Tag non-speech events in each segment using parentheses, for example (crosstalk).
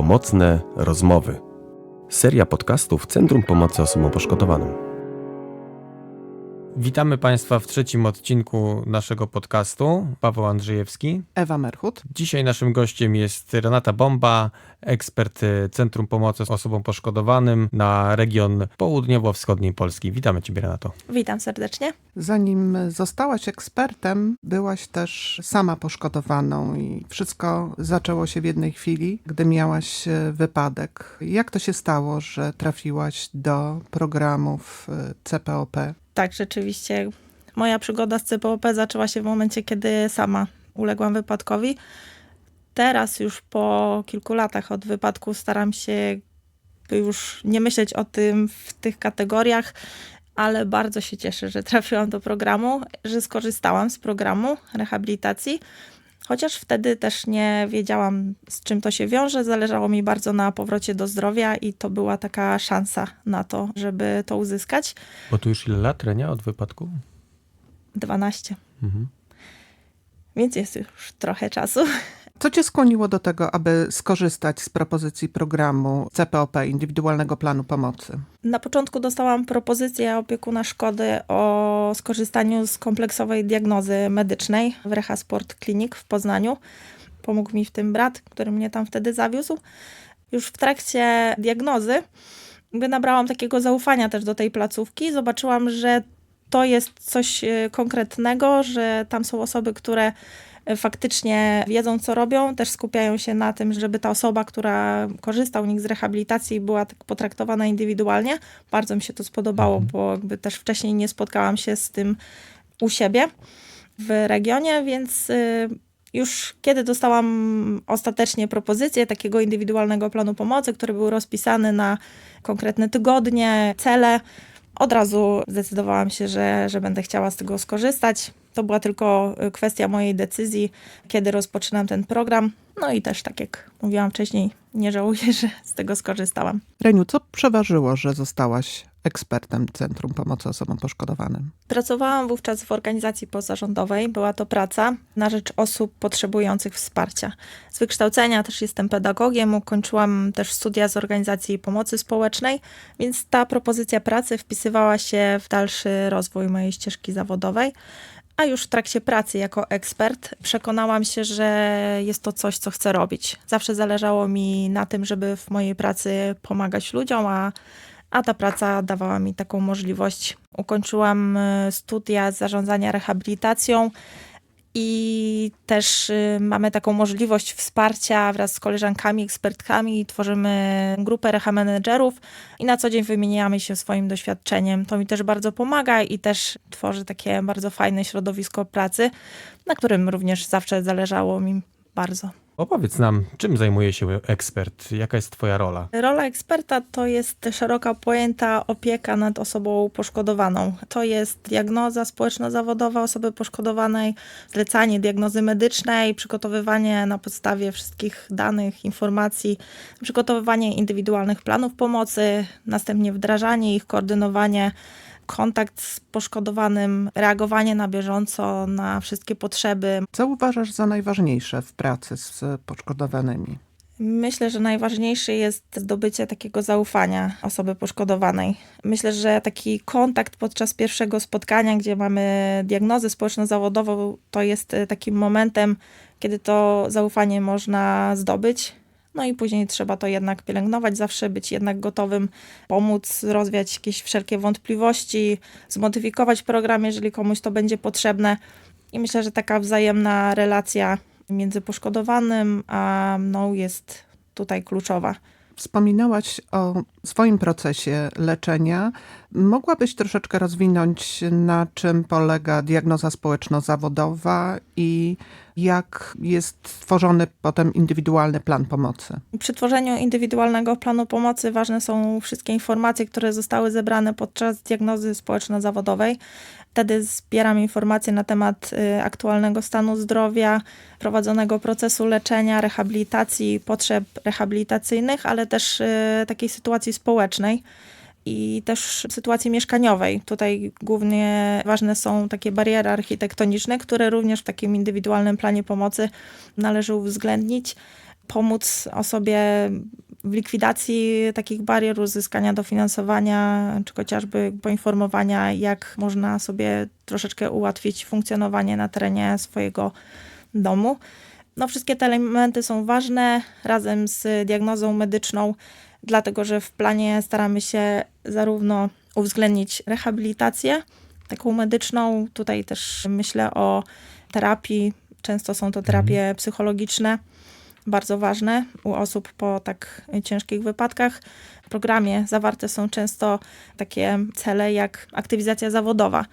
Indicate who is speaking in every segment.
Speaker 1: Pomocne rozmowy. Seria podcastów Centrum Pomocy Osobom Poszkodowanym.
Speaker 2: Witamy Państwa w trzecim odcinku naszego podcastu. Paweł Andrzejewski.
Speaker 3: Ewa Merchut.
Speaker 2: Dzisiaj naszym gościem jest Renata Bomba, ekspert Centrum Pomocy Osobom Poszkodowanym na region południowo-wschodniej Polski. Witamy Ciebie, Renato.
Speaker 4: Witam serdecznie.
Speaker 3: Zanim zostałaś ekspertem, byłaś też sama poszkodowaną i wszystko zaczęło się w jednej chwili, gdy miałaś e, wypadek. Jak to się stało, że trafiłaś do programów e, CPOP?
Speaker 4: Tak, rzeczywiście. Moja przygoda z CPOP zaczęła się w momencie, kiedy sama uległam wypadkowi. Teraz już po kilku latach od wypadku staram się już nie myśleć o tym w tych kategoriach, ale bardzo się cieszę, że trafiłam do programu, że skorzystałam z programu rehabilitacji. Chociaż wtedy też nie wiedziałam, z czym to się wiąże. Zależało mi bardzo na powrocie do zdrowia i to była taka szansa na to, żeby to uzyskać.
Speaker 2: Bo tu już ile lat, Renia, od wypadku?
Speaker 4: 12. Mhm. Więc jest już trochę czasu.
Speaker 3: Co cię skłoniło do tego, aby skorzystać z propozycji programu CPOP, Indywidualnego Planu Pomocy?
Speaker 4: Na początku dostałam propozycję opiekuna szkody o skorzystaniu z kompleksowej diagnozy medycznej w Reha Sport Clinic w Poznaniu. Pomógł mi w tym brat, który mnie tam wtedy zawiózł. Już w trakcie diagnozy jakby nabrałam takiego zaufania też do tej placówki. Zobaczyłam, że to jest coś e, konkretnego, że tam są osoby, które faktycznie wiedzą, co robią, też skupiają się na tym, żeby ta osoba, która korzysta u nich z rehabilitacji, była tak potraktowana indywidualnie. Bardzo mi się to spodobało, mhm. bo jakby też wcześniej nie spotkałam się z tym u siebie w regionie, więc y, już kiedy dostałam ostatecznie propozycję takiego indywidualnego planu pomocy, który był rozpisany na konkretne tygodnie, cele, od razu zdecydowałam się, że, że będę chciała z tego skorzystać. To była tylko y, kwestia mojej decyzji, kiedy rozpoczynam ten program. No i też, tak jak mówiłam wcześniej, nie żałuję, (laughs) że z tego skorzystałam.
Speaker 3: Reniu, co przeważyło, że zostałaś ekspertem Centrum Pomocy Osobom Poszkodowanym?
Speaker 4: Pracowałam wówczas w organizacji pozarządowej. Była to praca na rzecz osób potrzebujących wsparcia. Z wykształcenia też jestem pedagogiem, ukończyłam też studia z organizacji pomocy społecznej, więc ta propozycja pracy wpisywała się w dalszy rozwój mojej ścieżki zawodowej. A już w trakcie pracy jako ekspert przekonałam się, że jest to coś, co chcę robić. Zawsze zależało mi na tym, żeby w mojej pracy pomagać ludziom, a, a ta praca dawała mi taką możliwość. Ukończyłam e, studia zarządzania rehabilitacją i też y, mamy taką możliwość wsparcia wraz z koleżankami, ekspertkami. Tworzymy grupę reha menedżerów i na co dzień wymieniamy się swoim doświadczeniem. To mi też bardzo pomaga i też tworzy takie bardzo fajne środowisko pracy, na którym również zawsze zależało mi bardzo.
Speaker 2: Opowiedz nam, czym zajmuje się ekspert? Jaka jest Twoja rola?
Speaker 4: Rola eksperta to jest szeroka pojęta opieka nad osobą poszkodowaną. To jest diagnoza społeczno-zawodowa osoby poszkodowanej, zlecanie diagnozy medycznej, przygotowywanie na podstawie wszystkich danych, informacji, przygotowywanie indywidualnych planów pomocy, następnie wdrażanie ich, koordynowanie kontakt z poszkodowanym, reagowanie na bieżąco na wszystkie potrzeby.
Speaker 3: Co uważasz za najważniejsze w pracy z poszkodowanymi?
Speaker 4: Myślę, że najważniejsze jest zdobycie takiego zaufania osoby poszkodowanej. Myślę, że taki kontakt podczas pierwszego spotkania, gdzie mamy diagnozę społeczno-zawodową, to jest takim momentem, kiedy to zaufanie można zdobyć. No i później trzeba to jednak pielęgnować, zawsze być jednak gotowym pomóc, rozwiać jakieś wszelkie wątpliwości, zmodyfikować program, jeżeli komuś to będzie potrzebne. I myślę, że taka wzajemna relacja między poszkodowanym a mną jest tutaj kluczowa.
Speaker 3: Wspominałaś o swoim procesie leczenia. Mogłabyś troszeczkę rozwinąć, na czym polega diagnoza społeczno-zawodowa i jak jest tworzony potem indywidualny plan pomocy?
Speaker 4: Przy tworzeniu indywidualnego planu pomocy ważne są wszystkie informacje, które zostały zebrane podczas diagnozy społeczno-zawodowej. Wtedy zbieram informacje na temat y, aktualnego stanu zdrowia, prowadzonego procesu leczenia, rehabilitacji, potrzeb rehabilitacyjnych, ale też y, takiej sytuacji społecznej i też sytuacji mieszkaniowej. Tutaj głównie ważne są takie bariery architektoniczne, które również w takim indywidualnym planie pomocy należy uwzględnić. pomóc osobie w likwidacji takich barier uzyskania dofinansowania, czy chociażby poinformowania, jak można sobie troszeczkę ułatwić funkcjonowanie na terenie swojego domu. No, wszystkie te elementy są ważne razem z diagnozą medyczną, dlatego że w planie staramy się zarówno uwzględnić rehabilitację, taką medyczną, tutaj też myślę o terapii, często są to terapie psychologiczne, bardzo ważne u osób po tak ciężkich wypadkach. W programie zawarte są często takie cele jak aktywizacja zawodowa.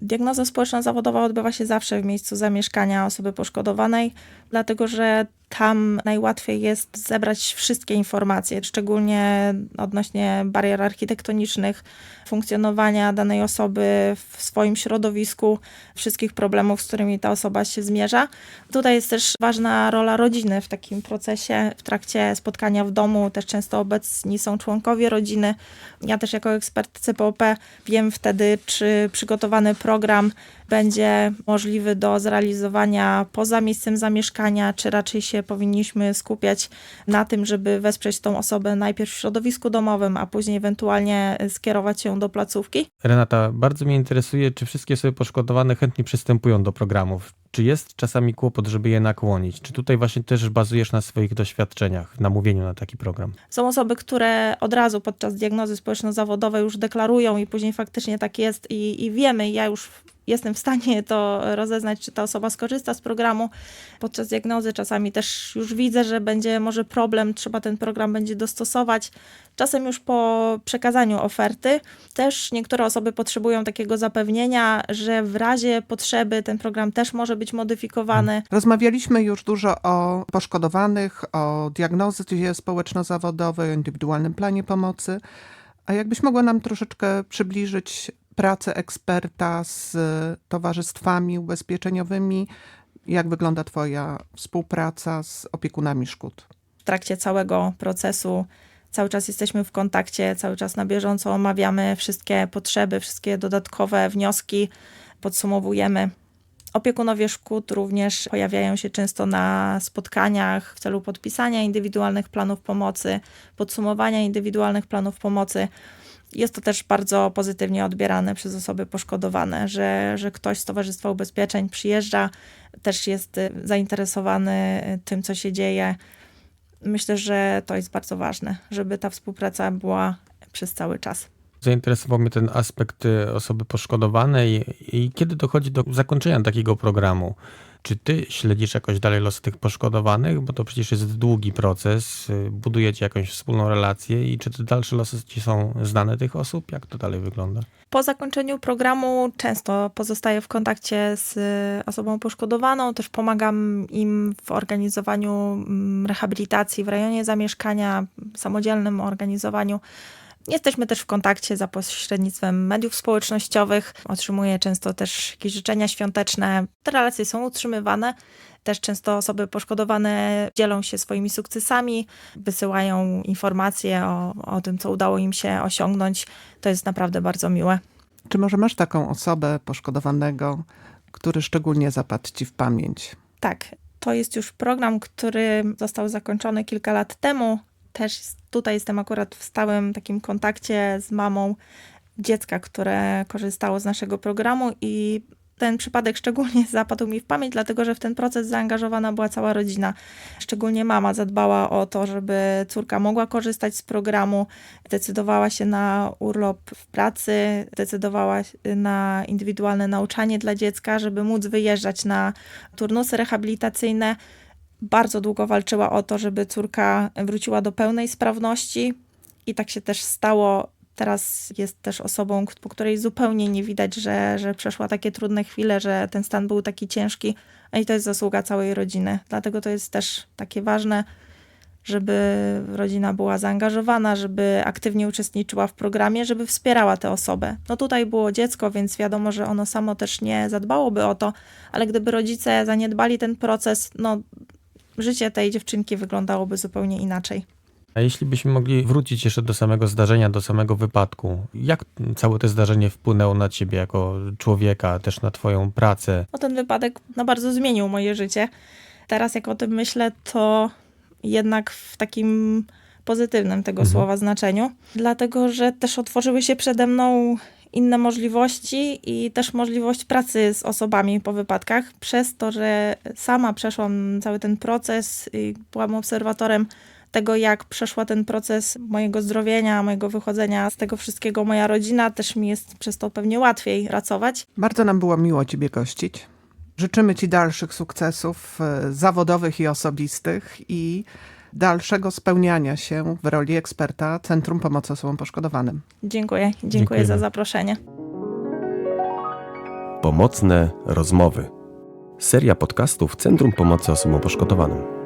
Speaker 4: Diagnoza społeczno-zawodowa odbywa się zawsze w miejscu zamieszkania osoby poszkodowanej, dlatego że tam najłatwiej jest zebrać wszystkie informacje, szczególnie odnośnie barier architektonicznych, funkcjonowania danej osoby w swoim środowisku, wszystkich problemów, z którymi ta osoba się zmierza. Tutaj jest też ważna rola rodziny w takim procesie. W trakcie spotkania w domu też często obecni są członkowie rodziny. Ja też jako ekspert CPOP wiem wtedy, czy przygotowany program będzie możliwy do zrealizowania poza miejscem zamieszkania, czy raczej się powinniśmy skupiać na tym, żeby wesprzeć tą osobę najpierw w środowisku domowym, a później ewentualnie skierować ją do placówki.
Speaker 2: Renata, bardzo mnie interesuje, czy wszystkie osoby poszkodowane chętnie przystępują do programów. Czy jest czasami kłopot, żeby je nakłonić? Czy tutaj właśnie też bazujesz na swoich doświadczeniach, na mówieniu na taki program?
Speaker 4: Są osoby, które od razu podczas diagnozy społeczno-zawodowej już deklarują i później faktycznie tak jest i, i wiemy, ja już jestem w stanie to rozeznać, czy ta osoba skorzysta z programu. Podczas diagnozy czasami też już widzę, że będzie może problem, trzeba ten program będzie dostosować. Czasem już po przekazaniu oferty też niektóre osoby potrzebują takiego zapewnienia, że w razie potrzeby ten program też może być modyfikowany.
Speaker 3: Rozmawialiśmy już dużo o poszkodowanych, o diagnozie społeczno-zawodowej, o indywidualnym planie pomocy. A jakbyś mogła nam troszeczkę przybliżyć pracę eksperta z towarzystwami ubezpieczeniowymi? Jak wygląda Twoja współpraca z opiekunami szkód?
Speaker 4: W trakcie całego procesu cały czas jesteśmy w kontakcie, cały czas na bieżąco omawiamy wszystkie potrzeby, wszystkie dodatkowe wnioski, podsumowujemy. Opiekunowie szkód również pojawiają się często na spotkaniach w celu podpisania indywidualnych planów pomocy, podsumowania indywidualnych planów pomocy. Jest to też bardzo pozytywnie odbierane przez osoby poszkodowane, że, że ktoś z Towarzystwa Ubezpieczeń przyjeżdża, też jest zainteresowany tym, co się dzieje. Myślę, że to jest bardzo ważne, żeby ta współpraca była przez cały czas.
Speaker 2: Zainteresował mnie ten aspekt y, osoby poszkodowanej i kiedy dochodzi do zakończenia takiego programu. Czy ty śledzisz jakoś dalej los tych poszkodowanych? Bo to przecież jest długi proces, y, budujecie jakąś wspólną relację i czy te dalsze losy ci są znane tych osób? Jak to dalej wygląda?
Speaker 4: Po zakończeniu programu często pozostaję w kontakcie z osobą poszkodowaną, też pomagam im w organizowaniu mm, rehabilitacji w rejonie zamieszkania, samodzielnym organizowaniu. Jesteśmy też w kontakcie za pośrednictwem mediów społecznościowych. Otrzymuję często też jakieś życzenia świąteczne. Te relacje są utrzymywane. Też często osoby poszkodowane dzielą się swoimi sukcesami, wysyłają informacje o, o tym, co udało im się osiągnąć. To jest naprawdę bardzo miłe.
Speaker 3: Czy może masz taką osobę poszkodowanego, który szczególnie zapadł ci w pamięć?
Speaker 4: Tak, to jest już program, który został zakończony kilka lat temu. Też tutaj jestem akurat w stałym takim kontakcie z mamą dziecka, które korzystało z naszego programu i ten przypadek szczególnie (laughs) zapadł mi w pamięć, dlatego że w ten proces zaangażowana była cała rodzina. Szczególnie mama zadbała o to, żeby córka mogła korzystać z programu, decydowała się na urlop w pracy, decydowała na indywidualne nauczanie dla dziecka, żeby móc wyjeżdżać na turnusy rehabilitacyjne bardzo długo walczyła o to, żeby córka wróciła do pełnej sprawności i tak się też stało. Teraz jest też osobą, po której zupełnie nie widać, że, że przeszła takie trudne chwile, że ten stan był taki ciężki, a i to jest zasługa całej rodziny. Dlatego to jest też takie ważne, żeby rodzina była zaangażowana, żeby aktywnie uczestniczyła w programie, żeby wspierała tę osobę. No tutaj było dziecko, więc wiadomo, że ono samo też nie zadbałoby o to, ale gdyby rodzice zaniedbali ten proces, no życie tej dziewczynki wyglądałoby zupełnie inaczej.
Speaker 2: A jeśli byśmy mogli wrócić jeszcze do samego zdarzenia, do samego wypadku, jak całe to zdarzenie wpłynęło na ciebie jako człowieka, też na twoją pracę?
Speaker 4: No ten wypadek no, bardzo zmienił moje życie. Teraz jak o tym myślę, to jednak w takim pozytywnym tego
Speaker 2: Mhm.
Speaker 4: słowa znaczeniu, dlatego że też otworzyły się przede mną inne możliwości i też możliwość pracy z osobami po wypadkach, przez to, że sama przeszłam cały ten proces i byłam obserwatorem tego, jak przeszła ten proces mojego zdrowienia, mojego wychodzenia z tego wszystkiego moja rodzina, też mi jest przez to pewnie łatwiej pracować.
Speaker 3: Bardzo nam było miło Ciebie gościć. Życzymy Ci dalszych sukcesów e, zawodowych i osobistych i dalszego spełniania się w roli eksperta Centrum Pomocy Osobom Poszkodowanym.
Speaker 4: Dziękuję, dziękuję
Speaker 2: Dziękujemy.
Speaker 4: za zaproszenie.
Speaker 1: Pomocne rozmowy. Seria podcastów Centrum Pomocy Osobom Poszkodowanym.